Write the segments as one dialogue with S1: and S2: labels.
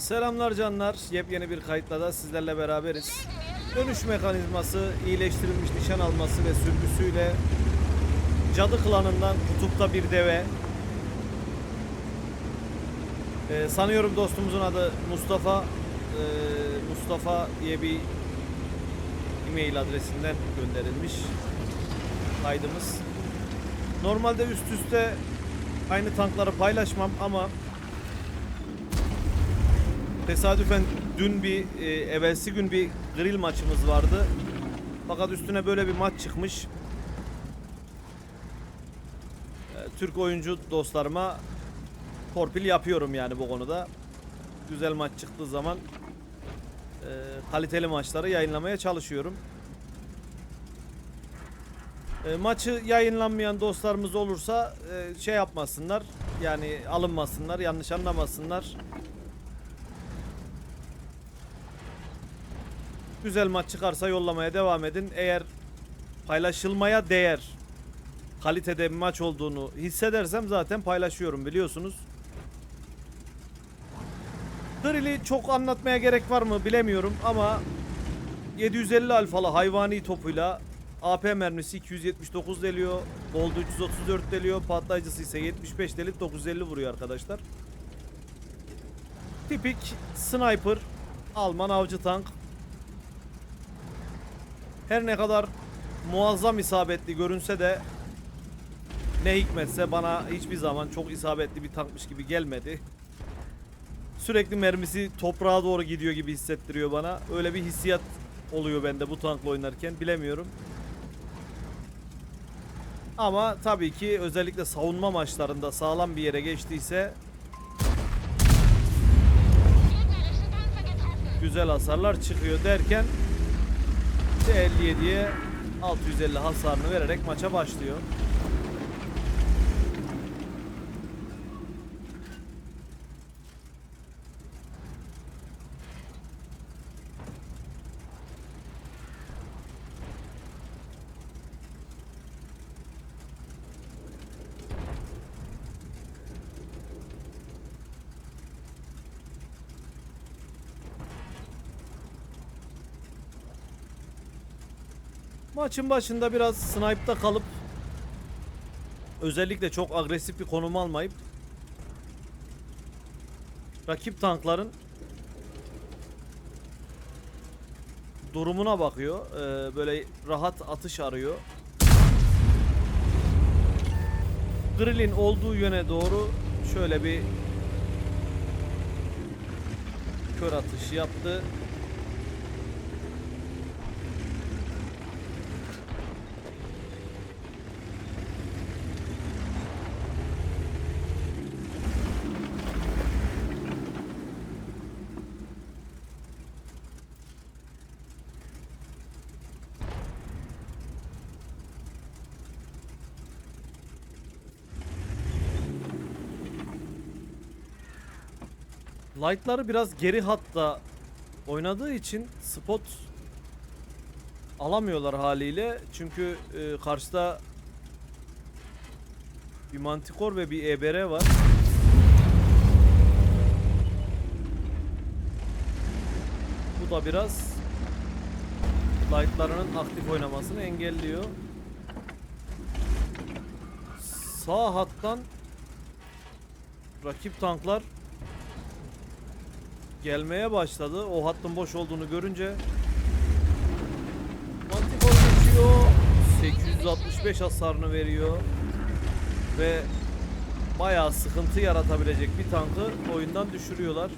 S1: Selamlar canlar. Yepyeni bir kayıtla da sizlerle beraberiz. Dönüş mekanizması, iyileştirilmiş nişan alması ve sürgüsüyle Cadı klanından kutupta bir deve. Ee, sanıyorum dostumuzun adı Mustafa. Ee, Mustafa diye bir e-mail adresinden gönderilmiş kaydımız. Normalde üst üste aynı tankları paylaşmam ama Tesadüfen dün bir e, evvelsi gün bir grill maçımız vardı. Fakat üstüne böyle bir maç çıkmış. E, Türk oyuncu dostlarıma torpil yapıyorum yani bu konuda. Güzel maç çıktığı zaman e, kaliteli maçları yayınlamaya çalışıyorum. E, maçı yayınlanmayan dostlarımız olursa e, şey yapmasınlar. Yani alınmasınlar, yanlış anlamasınlar. Güzel maç çıkarsa yollamaya devam edin. Eğer paylaşılmaya değer kalitede bir maç olduğunu hissedersem zaten paylaşıyorum biliyorsunuz. Drill'i çok anlatmaya gerek var mı bilemiyorum ama 750 alfalı hayvani topuyla AP mermisi 279 deliyor. Gold 334 deliyor. Patlayıcısı ise 75 delip 950 vuruyor arkadaşlar. Tipik sniper Alman avcı tank. Her ne kadar muazzam isabetli görünse de ne hikmetse bana hiçbir zaman çok isabetli bir tankmış gibi gelmedi. Sürekli mermisi toprağa doğru gidiyor gibi hissettiriyor bana. Öyle bir hissiyat oluyor bende bu tankla oynarken bilemiyorum. Ama tabii ki özellikle savunma maçlarında sağlam bir yere geçtiyse güzel hasarlar çıkıyor derken T57'ye 650 hasarını vererek maça başlıyor. Maçın başında biraz snipe'da kalıp özellikle çok agresif bir konum almayıp rakip tankların durumuna bakıyor. Ee, böyle rahat atış arıyor. Grill'in olduğu yöne doğru şöyle bir kör atışı yaptı. Light'ları biraz geri hatta oynadığı için spot alamıyorlar haliyle. Çünkü e, karşıda bir Manticore ve bir EBR var. Bu da biraz light'larının aktif oynamasını engelliyor. Sağ hattan rakip tanklar gelmeye başladı. O hattın boş olduğunu görünce Manticore geçiyor. 865 hasarını veriyor. Ve bayağı sıkıntı yaratabilecek bir tankı oyundan düşürüyorlar.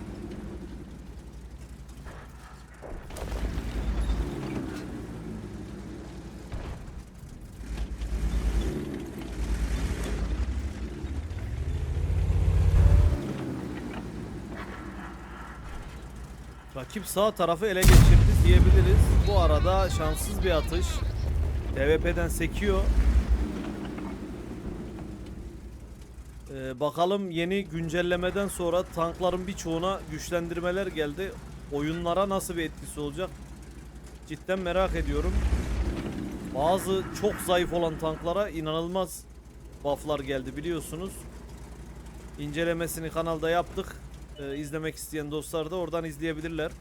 S1: Rakip sağ tarafı ele geçirdi diyebiliriz. Bu arada şanssız bir atış. DVP'den sekiyor. Ee, bakalım yeni güncellemeden sonra tankların birçoğuna güçlendirmeler geldi. Oyunlara nasıl bir etkisi olacak? Cidden merak ediyorum. Bazı çok zayıf olan tanklara inanılmaz bufflar geldi biliyorsunuz. İncelemesini kanalda yaptık. E, izlemek isteyen dostlar da oradan izleyebilirler.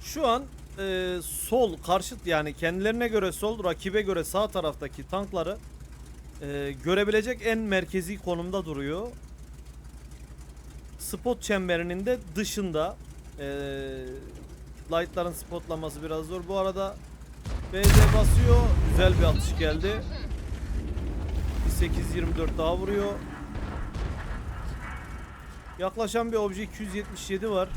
S1: Şu an e, sol karşıt yani kendilerine göre sol rakibe göre sağ taraftaki tankları e, görebilecek en merkezi konumda duruyor. Spot çemberinin de dışında e, lightların spotlaması biraz zor. Bu arada BZ basıyor. Güzel bir atış geldi. Bir 8.24 daha vuruyor. Yaklaşan bir obje 277 var.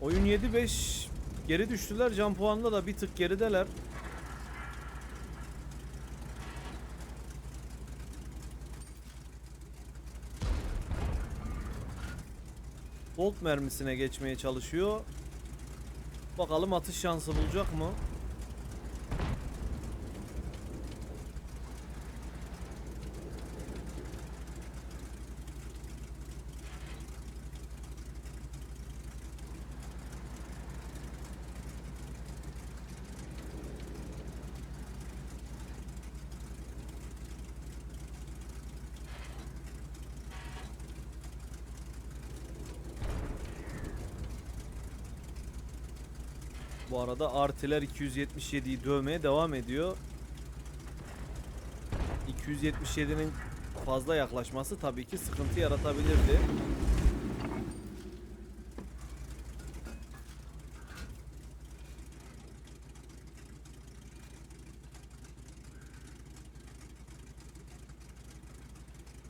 S1: Oyun 7-5 geri düştüler. Can puanında da bir tık gerideler. Bolt mermisine geçmeye çalışıyor. Bakalım atış şansı bulacak mı? Bu arada artiler 277'yi dövmeye devam ediyor. 277'nin fazla yaklaşması tabii ki sıkıntı yaratabilirdi.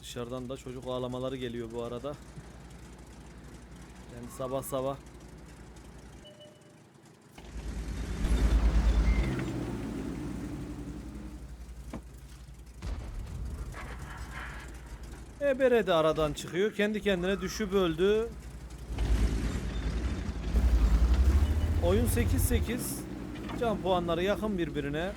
S1: Dışarıdan da çocuk ağlamaları geliyor bu arada. Yani sabah sabah Ebere de aradan çıkıyor. Kendi kendine düşüp öldü. Oyun 8-8. Can puanları yakın birbirine.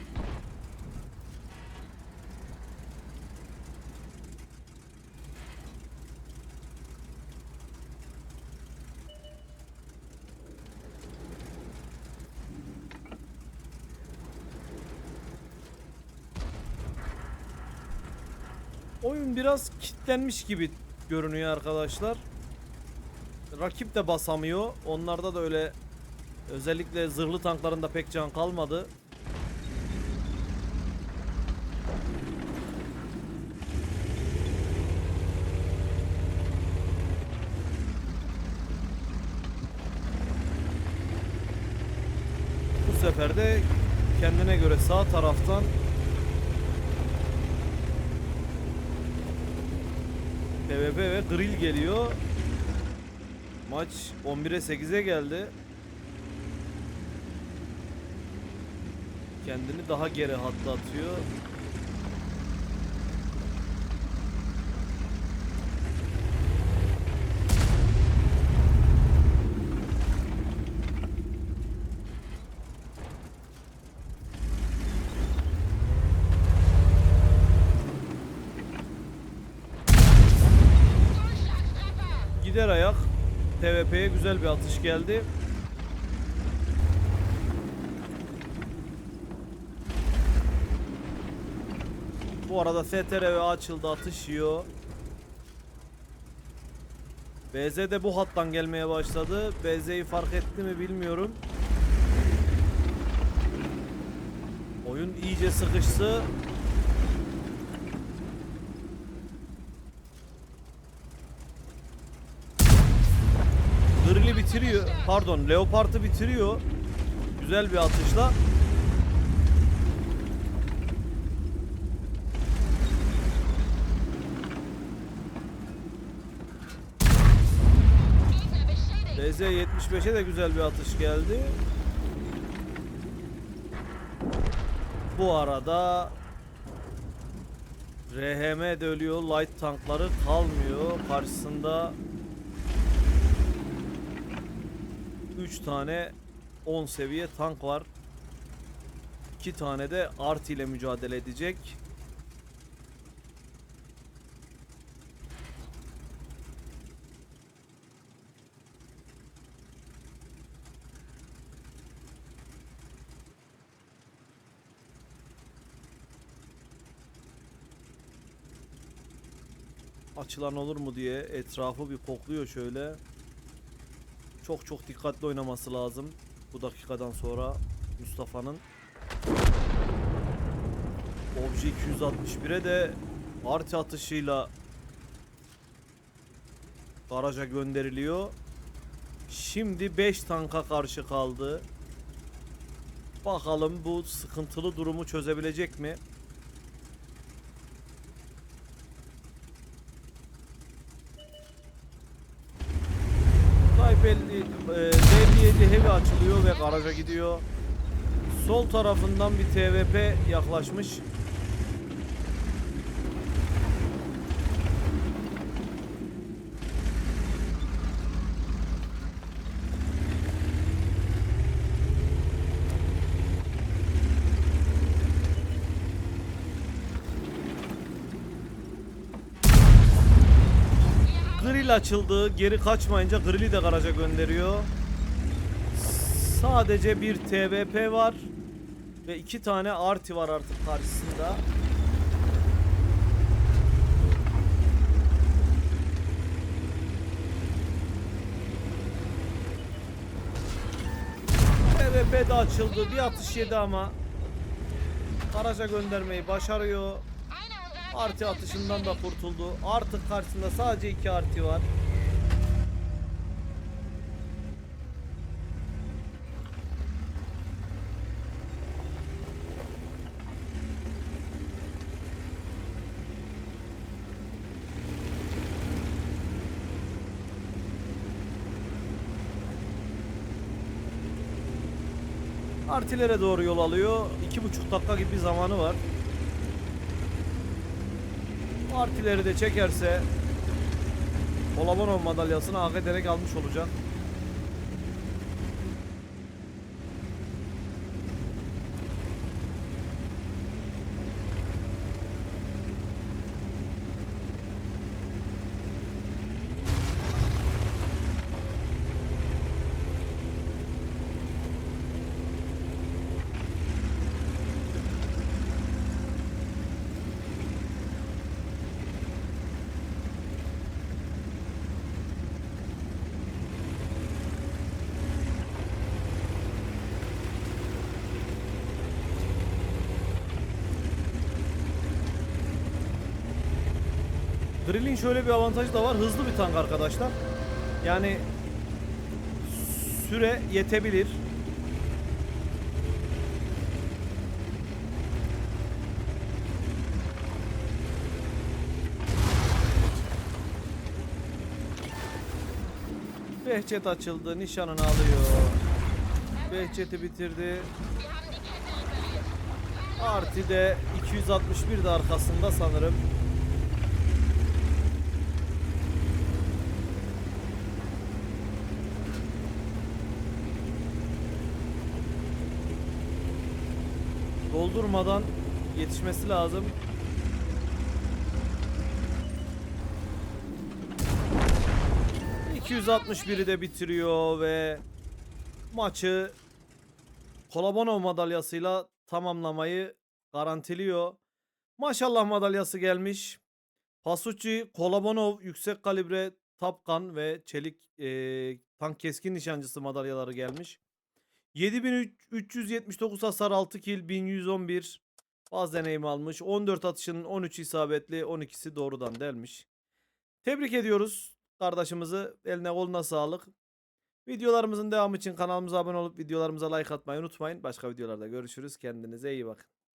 S1: Oyun biraz kilitlenmiş gibi görünüyor arkadaşlar. Rakip de basamıyor. Onlarda da öyle özellikle zırhlı tanklarında pek can kalmadı. Bu sefer de kendine göre sağ taraftan PvP ve grill geliyor. Maç 11'e 8'e geldi. Kendini daha geri hatta atıyor. TVP'ye güzel bir atış geldi. Bu arada STRV açıldı atış yiyor. BZ de bu hattan gelmeye başladı. BZ'yi fark etti mi bilmiyorum. Oyun iyice sıkıştı. Bitiriyor. Pardon, Leopard'ı bitiriyor. Güzel bir atışla. DZ 75'e de güzel bir atış geldi. Bu arada RHM de ölüyor. Light tankları kalmıyor. Karşısında 3 tane 10 seviye tank var. 2 tane de art ile mücadele edecek. Açılan olur mu diye etrafı bir kokluyor şöyle. Çok çok dikkatli oynaması lazım bu dakikadan sonra Mustafa'nın. Obje 261'e de artı atışıyla garaja gönderiliyor. Şimdi 5 tanka karşı kaldı. Bakalım bu sıkıntılı durumu çözebilecek mi? 50, e, Z57 heavy açılıyor ve garaja gidiyor. Sol tarafından bir TVP yaklaşmış. Grill açıldı. Geri kaçmayınca grill'i de garaja gönderiyor. Sadece bir TVP var. Ve iki tane arti var artık karşısında. TVP de açıldı. Bir atış yedi ama. Garaja göndermeyi başarıyor. Arti atışından da kurtuldu. Artık karşısında sadece iki arti var. Artilere doğru yol alıyor. İki buçuk dakika gibi bir zamanı var. Artileri de çekerse Olabanov madalyasını hak ederek almış olacak. Drill'in şöyle bir avantajı da var. Hızlı bir tank arkadaşlar. Yani süre yetebilir. Behçet açıldı. Nişanını alıyor. Behçet'i bitirdi. Arti de 261 de arkasında sanırım. Doldurmadan yetişmesi lazım. ...261'i de bitiriyor ve... ...maçı... ...Kolabanov madalyasıyla tamamlamayı garantiliyor. Maşallah madalyası gelmiş. Pasucci, Kolabanov, yüksek kalibre tapkan ve çelik eee, tank keskin nişancısı madalyaları gelmiş. 7379 hasar 6 kill 1111 baz deneyim almış. 14 atışının 13 isabetli 12'si doğrudan delmiş. Tebrik ediyoruz kardeşimizi. Eline koluna sağlık. Videolarımızın devamı için kanalımıza abone olup videolarımıza like atmayı unutmayın. Başka videolarda görüşürüz. Kendinize iyi bakın.